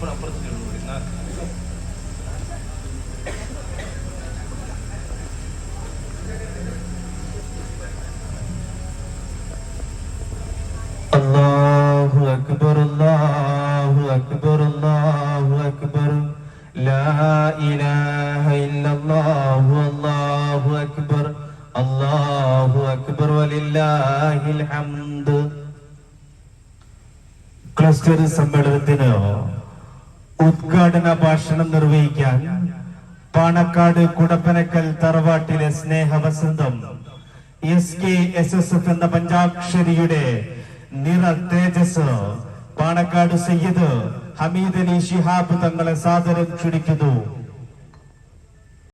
ഇപ്പോഴും അപ്പുറത്തേക്ക് ഉള്ളൂ ക്ലസ്റ്റർ സമ്മേളനത്തിന് ഉദ്ഘാടന ഭാഷണം നിർവഹിക്കാൻ പാണക്കാട് കുടപ്പനക്കൽ തറവാട്ടിലെ സ്നേഹവസന്തം S K S S F എന്ന പഞ്ചാക്ഷരിയുടെ നിറ തേജസ്. പാണക്കാട് സയ്യിദ് ഹമീദ് അലി ഷിഹാബ് തങ്ങളെ സാദരം ക്ഷണിക്കുന്നു